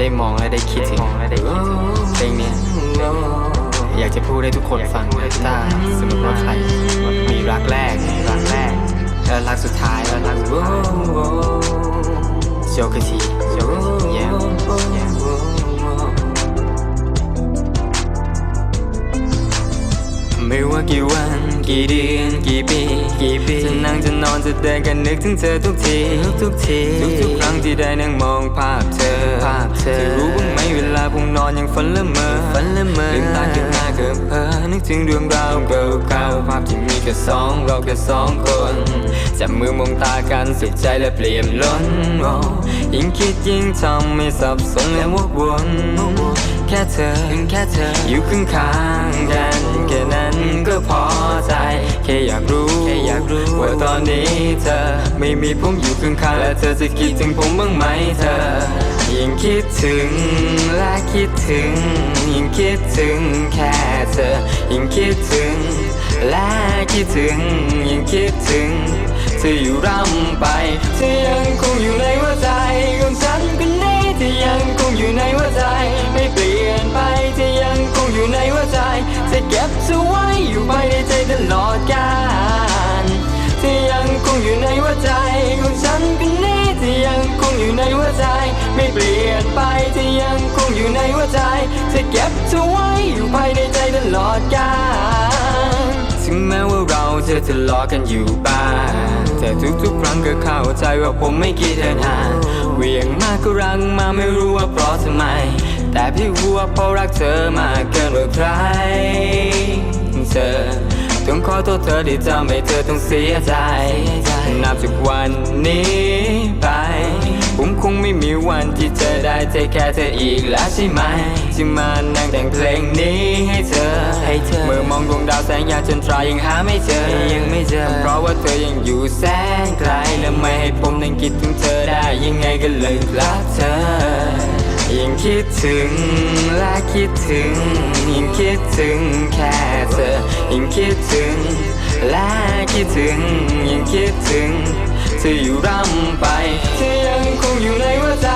ได้มองและได้คิดถึงเพลงนี้อยากจะพูดให้ทุกคนฟังถ้าสมมติว่าใครมีรักแรกรักแรกและรักสุดท้ายและรักสุดท้ายโชคที ว่ากี่วัน กี่เดือนกี่ปี กี่ปีจะนั่งจะนอนจะเดินกันนึกถึงเธอทุกทีทุกทีทุกๆครั้งที่ได้นั่งมองภาพเธอภาพเธอจะรู้บ้างไหมเวลาผมนอนยังฝันละเมอฝันละเมอลืมตาขึ้นมาเกิดเพ้อนึกถึงเรื่องราวเก่าๆภาพที่มีแค่สองเราแค่สองคนจับมือมองตากันสุดใจและเปลี่ยนล้นโอ้ยิ่งคิดยิ่งทำให้สับสนและวกวนแค่เธอแค่เธออยู่ข้างๆกัน ค่อยากรู้แค่อยากรู้ว่าตอนนี้เธอไม่มีผมอยู่ข้างๆและเธอจะคิดถึงผมบ้างไหมเธอยิ่งคิดถึงและคิดถึง ยิ่งคิดถึงแค่เธอ ยิ่งคิดถึงและคิดถึง ยิ่งคิดถึงเธออยู่ร่ำไปเธอยังคงอยู่ในหัวใจ กาลเธอยังคงอยู่ในหัวใจของฉันคนนี้เธอยังคงอยู่ในหัวใจ ไม่เปลี่ยนไปเธอยังคงอยู่ในหัวใจ จะเก็บเธอไว้อยู่ภายในใจตลอดกาลถึงแม้ว่าเราจะทะเลาะกันอยู่บ้างแต่ทุกๆครั้งก็เข้าใจว่าผมไม่คิดเดินห่างเวียงมากก็รังมาไม่รู้ว่าเพราะทำไม แต่พี่รู้ว่าเพราะรักเธอมากเกินกว่าใครเธอ ต้องขอโทษเธอที่ทำให้เธอต้องเสียใจ นับจากวันนี้ไป ผมคงไม่มีวันที่เจอได้เจอแค่เธออีกแล้วใช่ไหมที่มานั่งแต่งเพลงนี้ให้เธอให้เธอ เมื่อมองดวงดาวแสงยาจนตรายังหาไม่เจอยังไม่เจอ เพราะว่าเธอยังอยู่แสนไกลและไม่ให้ผมนั่งคิดถึงเธอได้ยังไงก็เลยรักเธอ ยิ่งคิดถึงและคิดถึง ยิ่งคิดถึงแค่เธอ ยิ่งคิดถึงและคิดถึง ยิ่งคิดถึงเธออยู่ร่ำไปเธอยังคงอยู่ในหัวใจ